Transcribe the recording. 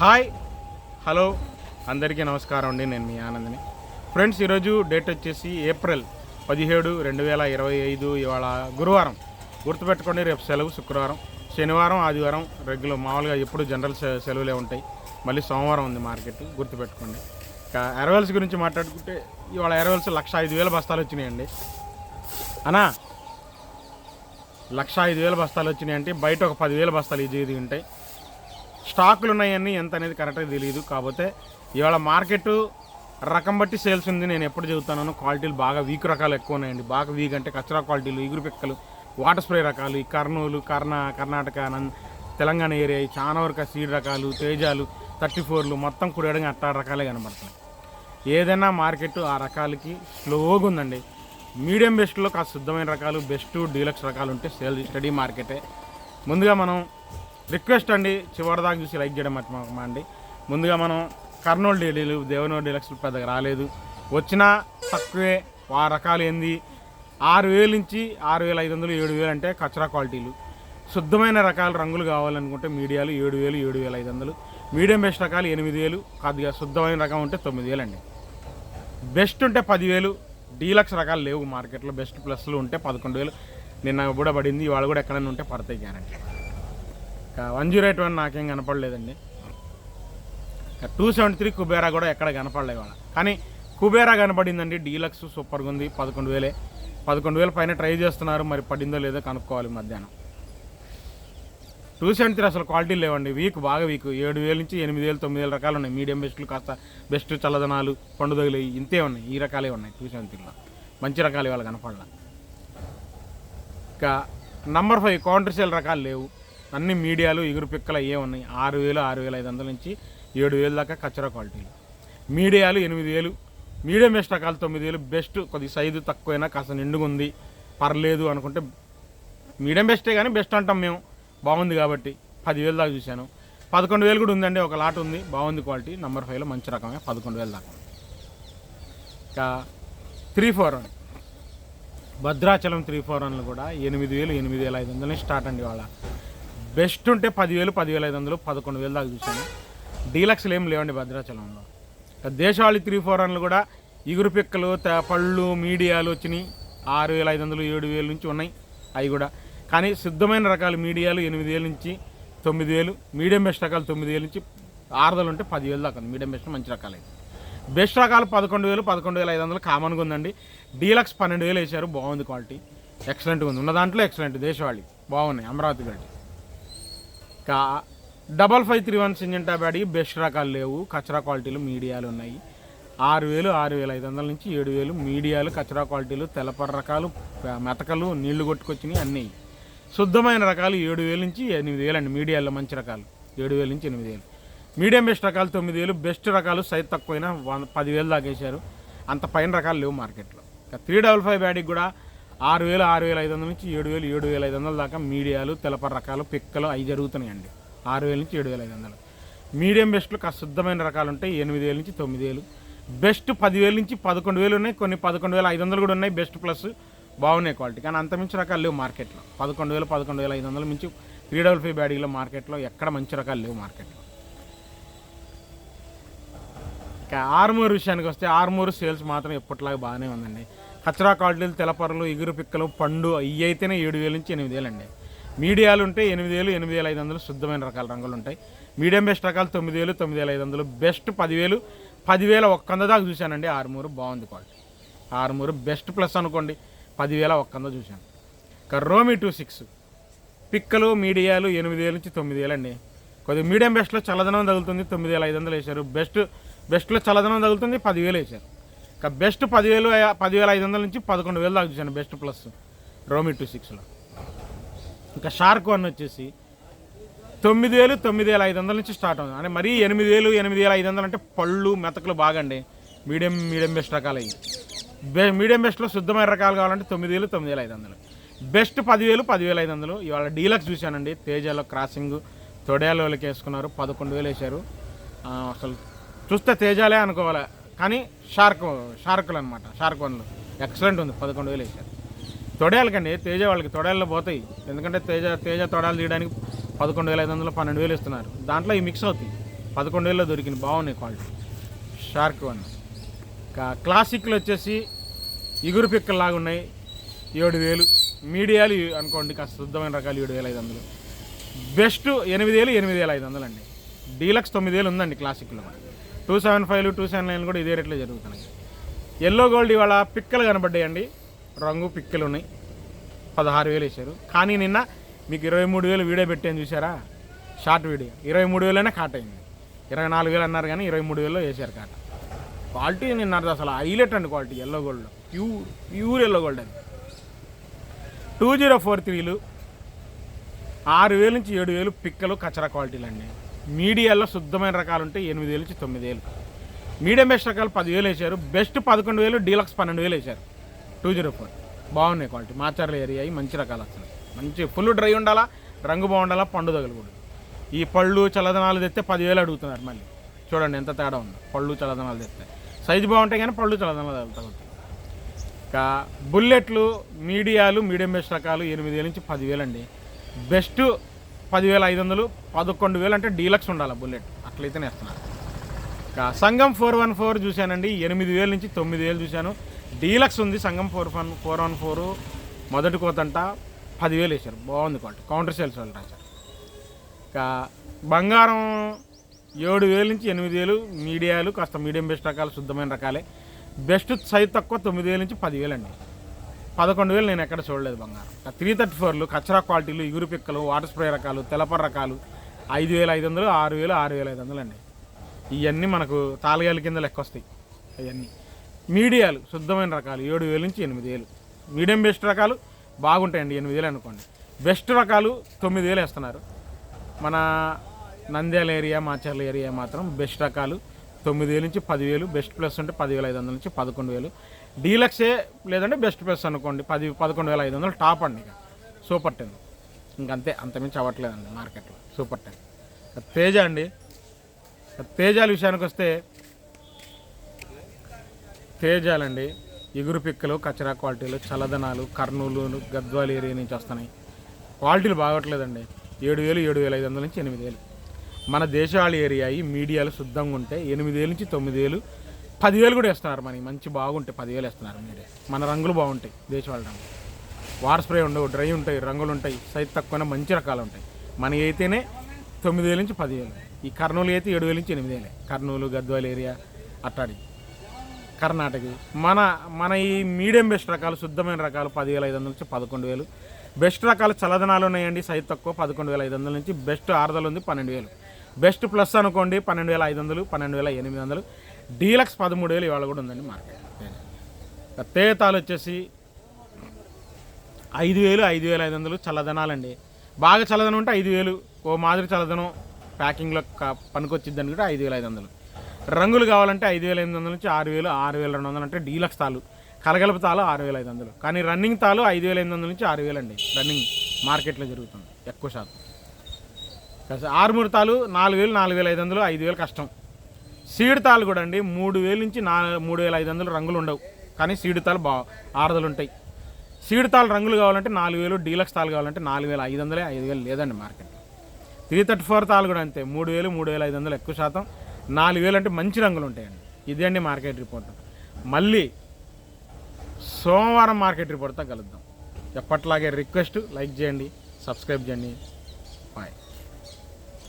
Hi hello అందరికీ నమస్కారం అండి. నేను మీ ఆనందని. ఫ్రెండ్స్ ఈరోజు డేట్ వచ్చేసి ఏప్రిల్ పదిహేడు రెండు వేల ఇరవై ఐదు ఇవాళ గురువారం. గుర్తుపెట్టుకోండి రేపు సెలవు శుక్రవారం. శనివారం ఆదివారం రెగ్యులర్ మామూలుగా ఎప్పుడు జనరల్ సె- సెలవులే ఉంటాయి. మళ్ళీ సోమవారం ఉంది మార్కెట్ గుర్తుపెట్టుకోండి. ఇక ఎరవెల్స్ గురించి మాట్లాడుకుంటే ఇవాళ ఎరవెల్స్ లక్ష ఐదు వేల బస్తాలు వచ్చినాయండి. అనా లక్ష ఐదు వేల బస్తాలు వచ్చినాయంటే బయట ఒక పదివేల బస్తాలు ఇది ఇది ఉంటాయి స్టాకులు ఉన్నాయని ఎంత అనేది కరెక్ట్గా తెలియదు. కాకపోతే ఇవాళ మార్కెట్ రకం బట్టి సేల్స్ ఉంది. నేను ఎప్పుడు చెబుతాను క్వాలిటీలు బాగా వీక్ రకాలు ఎక్కువ ఉన్నాయండి బాగా వీక్ అంటే కచరా క్వాలిటీలు ఇగురు పిక్కలు వాటర్ స్ప్రే రకాలు ఈ కర్నూలు కర్ణ కర్ణాటక తెలంగాణ ఏరియా చాలా వరకు సీడ్ రకాలు తేజాలు థర్టీ ఫోర్లు మొత్తం కుడేయడం అట్టా రకాలే కనబడుతున్నాయి. ఏదైనా మార్కెట్ ఆ రకాలకి స్లోగా ఉందండి. మీడియం బెస్ట్లో కాస్త శుద్ధమైన రకాలు బెస్ట్ డీలక్స్ రకాలు ఉంటే సేల్ స్టడీ మార్కెటే. ముందుగా మనం రిక్వెస్ట్ అండి చివరిదాకా చూసి లైక్ చేయడం మర్చిపోమా అండి ముందుగా మనం కర్నూలు డీలీలు దేవనూరు డీలక్స్ పెద్దగా రాలేదు. వచ్చినా తక్కువే ఆ రకాలు ఏంది? ఆరు వేలు నుంచి ఆరు వేల ఐదు వందలు ఏడు వేలు అంటే కచరా క్వాలిటీలు. శుద్ధమైన రకాల రంగులు కావాలనుకుంటే మీడియాలు ఏడు వేలు ఏడు వేల ఐదు వందలు. మీడియం బెస్ట్ రకాలు ఎనిమిది వేలు కొద్దిగా శుద్ధమైన రకం ఉంటే తొమ్మిది వేలు అండి. బెస్ట్ ఉంటే పదివేలు డీలక్స్ రకాలు లేవు మార్కెట్లో బెస్ట్ ప్లస్లు ఉంటే పదకొండు వేలు. నిన్న కూడా పడింది ఇవాళ కూడా ఎక్కడైనా ఉంటే పడతాయి guarantee. One zero eight one నాకేం కనపడలేదండి. టూ సెవెంటీ త్రీ కుబేరా కూడా ఎక్కడ కనపడలేదు వాళ్ళ కానీ కుబేరా కనపడిందండి. డీలక్స్ సూపర్గా ఉంది. పదకొండు వేలే. పదకొండు వేల పైన ట్రై చేస్తున్నారు. మరి పడిందో లేదో కనుక్కోవాలి మధ్యాహ్నం. టూ సెవెంటీ త్రీ అసలు క్వాలిటీ లేవండి. వీక్ బాగా వీక్. ఏడు వేల నుంచి ఎనిమిది వేలు తొమ్మిది వేల రకాలు ఉన్నాయి. మీడియం బెస్ట్లు కాస్త బెస్ట్ చల్లదనాలు పండుదలు ఇంతే ఉన్నాయి. ఈ రకాలే ఉన్నాయి టూ సెవెంటీ త్రీలో. మంచి రకాలు ఇవాళ కనపడాల. ఇంకా నంబర్ ఫైవ్ కౌంటర్ సేల్ రకాలు లేవు. అన్ని మీడియాలు ఎగురు పిక్కలు అయ్యే ఉన్నాయి. ఆరు వేలు ఆరు వేల ఐదు వందల నుంచి ఏడు వేలు దాకా కచ్చరా క్వాలిటీలు. మీడియాలు ఎనిమిది వేలు మీడియం బెస్ట్ రకాలు తొమ్మిది వేలు బెస్ట్ కొద్ది సైజు తక్కువైనా కాస్త నిండుగా ఉంది. పర్లేదు అనుకుంటే మీడియం బెస్టే కానీ బెస్ట్ అంటాం మేము. బాగుంది కాబట్టి పదివేలు దాకా చూశాను. పదకొండు వేలు కూడా ఉందండి ఒక లాట్ ఉంది. బాగుంది క్వాలిటీ. నెంబర్ ఫైవ్లో మంచి రకమే పదకొండు వేలు దాకా. ఇంకా three four one. Bhadrachalam three four వన్లు కూడా ఎనిమిది వేలు ఎనిమిది వేల ఐదు వందలని స్టార్ట్ అండి వాళ్ళ. బెస్ట్ ఉంటే పదివేలు పదివేల ఐదు వందలు పదకొండు వేలు దాకా చూశాను. డీలక్స్లు ఏం లేవండి భద్రాచలంలో. దేశవాళి దేశవాళీ త్రీ ఫోర్ వన్లు కూడా ఇగురు పిక్కలు త- పళ్ళు మీడియాలు వచ్చినాయి. ఆరు వేల ఐదు వందలు ఏడు వేలు నుంచి ఉన్నాయి. అవి కూడా. కానీ సిద్ధమైన రకాల మీడియాలు ఎనిమిది వేల నుంచి తొమ్మిది వేలు మీడియం బెస్ట్ రకాలు తొమ్మిది వేల నుంచి ఆరుదలు ఉంటే పదివేలు దాకా మీడియం బెస్ట్ మంచి రకాలు బెస్ట్ రకాలు పదకొండు వేలు పదకొండు వేల ఐదు వందలు కామన్గా ఉందండి. డీలక్స్ పన్నెండు వేలు వేశారు. బాగుంది క్వాలిటీ. ఎక్సలెంట్గా ఉంది. ఉన్న దాంట్లో ఎక్సలెంట్ దేశవాళీ. బాగున్నాయి. అమరావతి గడ్డి double five three one Syngenta బ్యాడీ best రకాలు లేవు. కచరా క్వాలిటీలు మీడియాలు ఉన్నాయి. ఆరు వేలు ఆరు వేల ఐదు వందల నుంచి ఏడు వేలు మీడియాలు కచరా క్వాలిటీలు తెలపర రకాలు మెతకలు నీళ్ళు కొట్టుకొచ్చినాయి అన్నీ. శుద్ధమైన రకాలు ఏడు వేలు నుంచి ఎనిమిది వేలు అండి మీడియాలో మంచి రకాలు. ఏడు వేలు నుంచి ఎనిమిది వేలు. మీడియం బెస్ట్ రకాలు తొమ్మిది వేలు బెస్ట్ రకాలు సైజ్ తక్కువైనా వంద పదివేలు దాకేశారు. అంత పైన రకాలు లేవు మార్కెట్లో. ఇక త్రీ డబల్ ఫైవ్ బ్యాడీకి కూడా ఆరు వేలు ఆరు వేల ఐదు వందల నుంచి ఏడు వేలు ఏడు వేల ఐదు వందల దాకా మీడియాలు తెలపర రకాలు పిక్కలు అవి జరుగుతున్నాయండి. ఆరు వేల నుంచి ఏడు వేల ఐదు వందలు. మీడియం బెస్ట్లు కాస్త శుద్ధమైన రకాలు ఉంటాయి. ఎనిమిది వేల నుంచి తొమ్మిది వేలు బెస్ట్ పదివేల నుంచి పదకొండు వేలు ఉన్నాయి. కొన్ని పదకొండు వేల ఐదు వందలు కూడా ఉన్నాయి. బెస్ట్ ప్లస్ బాగున్నాయి క్వాలిటీ. కానీ అంత మించి రకాలు లేవు మార్కెట్లో. పదకొండు వేలు పదకొండు వేల ఐదు వందల మించి త్రీ డబల్ ఫైవ్ బ్యాడీలో మార్కెట్లో ఎక్కడ మంచి రకాలు లేవు మార్కెట్లో. ఇక ఆర్మూర్ విషయానికి వస్తే ఆర్మూర్ సేల్స్ మాత్రం ఎప్పటిలాగా బాగానే ఉందండి. కచరా క్వాలిటీలు తెలపరలు ఎగురు పిక్కలు పండు ఇవి అయితేనే ఏడు వేల నుంచి ఎనిమిది వేలు అండి. మీడియాలు ఉంటే ఎనిమిది వేలు ఎనిమిది వేల ఐదు వందలు శుద్ధమైన రకాల రంగులు ఉంటాయి. మీడియం బెస్ట్ రకాలు తొమ్మిది వేలు తొమ్మిది వేల ఐదు వందలు. బెస్ట్ పదివేలు పదివేల ఒక్కంద దాకా చూశానండి. ఆరుమూరు బాగుంది క్వాలిటీ. ఆరుమూరు బెస్ట్ ప్లస్ అనుకోండి పదివేల ఒక్కంద చూశాను. ఇక రోమి టూ సిక్స్. పిక్కలు మీడియాలు ఎనిమిది వేల నుంచి తొమ్మిది వేలు అండి. కొద్దిగా మీడియం బెస్ట్లో చల్లదనం తగులుతుంది తొమ్మిది వేల ఐదు వందలు వేశారు. బెస్ట్ బెస్ట్లో చల్లదనం తగులుతుంది పదివేలు వేశారు. బెస్ట్ పదివేలు పదివేల ఐదు వందల నుంచి పదకొండు వేలు దాకా చూశాను బెస్ట్ ప్లస్. రోమి టూ సిక్స్లో. ఇంకా షార్క్ వన్ వచ్చేసి తొమ్మిది వేలు తొమ్మిది వేల ఐదు వందల నుంచి స్టార్ట్ అవుతుంది. అంటే మరీ ఎనిమిది వేలు ఎనిమిది వేల ఐదు వందలు అంటే పళ్ళు మెతకలు బాగండి మీడియం మీడియం బెస్ట్ రకాలు అయ్యి బె మీడియం బెస్ట్లో శుద్ధమైన రకాలు కావాలంటే తొమ్మిది వేలు తొమ్మిది వేల ఐదు వందలు బెస్ట్ పదివేలు పదివేల ఐదు వందలు ఇవాళ డీలక్స్ చూశానండి. తేజాలో క్రాసింగ్ తొడేలోకి వేసుకున్నారు పదకొండు వేలు వేశారు. అసలు చూస్తే తేజాలే అనుకోవాలి. కానీ షార్క్ షార్కులు అనమాట షార్క్ వన్లు. ఎక్సలెంట్ ఉంది. పదకొండు వేలు వేశారు. తొడయాలకండి తేజ వాళ్ళకి తొడయాల్లో పోతాయి. ఎందుకంటే తేజ తేజ తొడాలు తీయడానికి పదకొండు వేల ఐదు వందలు పన్నెండు వేలు ఇస్తున్నారు. దాంట్లో ఈ మిక్స్ అవుతాయి. పదకొండు వేలలో దొరికింది. బాగున్నాయి క్వాలిటీ షార్క్ వన్. ఇంకా క్లాసిక్లు వచ్చేసి ఇగురు పిక్కల్లాగా ఉన్నాయి. ఏడు వేలు. మీడియాలు అనుకోండి కాస్త శుద్ధమైన రకాలు ఏడు వేల ఐదు వందలు. బెస్ట్ ఎనిమిది వేలు ఎనిమిది వేల ఐదు వందలు అండి. డీలక్స్ తొమ్మిది వేలు ఉందండి క్లాసిక్లో two seven five two seven nine కూడా ఇదే రేట్లో జరుగుతున్నాయి. ఎల్లో గోల్డ్ ఇవాళ పిక్కలు కనబడ్డాయండి. రంగు పిక్కలు ఉన్నాయి. పదహారు వేలు వేశారు. కానీ నిన్న మీకు ఇరవై మూడు వేలు వీడియో పెట్టాను చూసారా షార్ట్ వీడియో. ఇరవై మూడు వేలనే కాట్ అయింది. ఇరవై నాలుగు వేలు అన్నారు కానీ ఇరవై మూడు వేలలో వేసారు కాట క్వాలిటీ నిన్న అర్థం అసలు హైలైట్ అండి quality yellow gold pure pure yellow gold అది. టూ జీరో ఫోర్ త్రీలు ఆరు వేలు నుంచి ఏడు వేలు పిక్కలు కచరా క్వాలిటీలు అండి మీడియాలో శుద్ధమైన రకాలు ఉంటాయి ఎనిమిది వేలు నుంచి తొమ్మిది వేలు మీడియం బెస్ట్ రకాలు పదివేలు వేశారు. బెస్ట్ పదకొండు వేలు డీలక్స్ పన్నెండు వేలు వేశారు. Two zero four. బాగున్నాయి క్వాలిటీ. మాచర్ల ఏరియా మంచి రకాలు వస్తున్నాయి మంచి ఫుల్ డ్రై ఉండాలా రంగు బాగుండాలా పండు తగలకూడదు. ఈ పళ్ళు చల్లదనాలు తెస్తే పదివేలు అడుగుతున్నారు మళ్ళీ. చూడండి ఎంత తేడా ఉందో. పళ్ళు చల్లదనాలు తెస్తే. సైజు బాగుంటాయి కానీ పళ్ళు చల్లదనాలు తగులుతాయి. ఇంకా బుల్లెట్లు మీడియాలు మీడియం బెస్ట్ రకాలు ఎనిమిది వేల నుంచి పదివేలు అండి బెస్ట్ పదివేల ఐదు వందలు పదకొండు వేలు అంటే డీలక్స్ ఉండాలి బుల్లెట్. అట్లయితేనే ఇస్తున్నారు ఇంకా సంఘం ఫోర్ వన్ ఫోర్ చూశానండి ఎనిమిది వేల నుంచి తొమ్మిది వేలు చూశాను. డీలక్స్ ఉంది సంఘం four one four one four మొదటి కోతంట పదివేలు వేశారు. బాగుంది క్వాలిటీ. కౌంటర్ సేల్స్ వాళ్ళు రాశారు. ఇంకా బంగారం ఏడు వేలు నుంచి ఎనిమిది వేలు మీడియాలు కాస్త మీడియం బెస్ట్ రకాలు శుద్ధమైన రకాలే. బెస్ట్ సైజ్ తక్కువ తొమ్మిది వేలు నుంచి పదివేలు అండి పదకొండు వేలు నేను ఎక్కడ చూడలేదు బంగారం. త్రీ థర్టీ ఫోర్లు కచ్చరా క్వాలిటీలు ఇగురు పిక్కలు వాటర్ స్ప్రే రకాలు తెలపర రకాలు ఐదు వేల ఐదు వందలు ఆరు వేలు ఆరు వేల ఐదు వందలు అండి ఇవన్నీ మనకు తాళగాల కింద లెక్క వస్తాయి అవన్నీ మీడియాలు శుద్ధమైన రకాలు ఏడు వేలు నుంచి ఎనిమిది వేలు. మీడియం బెస్ట్ రకాలు బాగుంటాయండి ఎనిమిది వేలు అనుకోండి. బెస్ట్ రకాలు తొమ్మిది వేలు వేస్తున్నారు. మన నంద్యాల ఏరియా మాచర్ల ఏరియా మాత్రం బెస్ట్ రకాలు. తొమ్మిది వేలు నుంచి పదివేలు బెస్ట్ ప్లస్ ఉంటే పదివేల ఐదు వందల నుంచి పదకొండు వేలు. డీలక్సే లేదంటే బెస్ట్ ప్లస్ అనుకోండి పది పదకొండు వేల ఐదు వందలు టాప్ అండి ఇక. Super ten. ఇంకంతే అంతమించి అవ్వట్లేదండి మార్కెట్లో. Super ten. తేజ అండి. తేజాల విషయానికి వస్తే తేజాలండి. ఎగురు పిక్కలు కచరా క్వాలిటీలు చల్లదనాలు కర్నూలు గద్వాల ఏరియా నుంచి వస్తున్నాయి. క్వాలిటీలు బాగోట్లేదండి. ఏడు వేలు ఏడు వేల ఐదు వందల నుంచి ఎనిమిది వేలు. మన దేశవాళి ఏరియా ఈ మీడియాలు శుద్ధంగా ఉంటే ఎనిమిది నుంచి తొమ్మిది వేలు పదివేలు కూడా ఇస్తున్నారు మనకి మంచి బాగుంటాయి పదివేలు ఇస్తున్నారు మీరే. మన రంగులు బాగుంటాయి దేశవాళి రంగులు. వాటర్ స్ప్రే ఉండవు డ్రై ఉంటాయి రంగులు ఉంటాయి సైజ్ తక్కువ మంచి రకాలు ఉంటాయి. మనకి అయితేనే తొమ్మిది వేల నుంచి పదివేలు. ఈ కర్నూలు అయితే ఏడు వేల నుంచి ఎనిమిది వేలే కర్నూలు గద్వాల ఏరియా అట్టాడి. కర్ణాటక. మన మన ఈ మీడియం బెస్ట్ రకాలు శుద్ధమైన రకాలు పదివేల ఐదు వందల నుంచి పదకొండు వేలు. బెస్ట్ రకాలు చల్లదనాలు ఉన్నాయండి సైజ్ తక్కువ పదకొండు వేల ఐదు వందల నుంచి. బెస్ట్ ఆరుదలు ఉంది పన్నెండు వేలు. బెస్ట్ ప్లస్ అనుకోండి పన్నెండు వేల ఐదు వందలు పన్నెండు వేల ఎనిమిది వందలు. డీలక్స్ పదమూడు వేలు ఇవాళ కూడా ఉందండి మార్కెట్. తేతాలు వచ్చేసి ఐదు వేలు ఐదు వేల ఐదు వందలు చల్లదనాలండి. బాగా చల్లదనం ఉంటే ఐదు వేలు ఓ మాదిరి చల్లదనం ప్యాకింగ్లో పనికొచ్చిద్దని కూడా ఐదు వేల ఐదు వందలు. రంగులు కావాలంటే ఐదు వేల ఎనిమిది వందల నుంచి ఆరు వేలు ఆరు వేల రెండు వందలు అంటే డీలక్స్ తాలు కలగలుపు తాలు ఆరు వేల ఐదు వందలు. కానీ రన్నింగ్ తాలు ఐదు వేల ఎనిమిది వందల నుంచి ఆరు వేలు అండి రన్నింగ్ మార్కెట్లో జరుగుతుంది ఎక్కువ శాతం. ఆరుమూరు తాలు నాలుగు వేలు నాలుగు వేల ఐదు వందలు ఐదు వేలు కష్టం. సీడ్ తాలు కూడా అండి మూడు వేలు నుంచి నా మూడు వేల ఐదు వందలు రంగులు ఉండవు. కానీ సీడ్ తాలు బా ఆరదలు ఉంటాయి సీడ్ తాలు రంగులు కావాలంటే నాలుగు వేలు డీలక్స్ తాలు కావాలంటే నాలుగు వేల ఐదు వందలే ఐదు వేలు లేదండి మార్కెట్. త్రీ థర్టీ ఫోర్ తాలు కూడా అంతే మూడు వేలు మూడు వేల ఐదు వందలు ఎక్కువ శాతం. నాలుగు వేలు అంటే మంచి రంగులు ఉంటాయండి. ఇదే అండి మార్కెట్ రిపోర్ట్. మళ్ళీ సోమవారం మార్కెట్ రిపోర్ట్తో కలుద్దాం. ఎప్పట్లాగే రిక్వెస్ట్ లైక్ చేయండి సబ్స్క్రైబ్ చేయండి. బాయ్.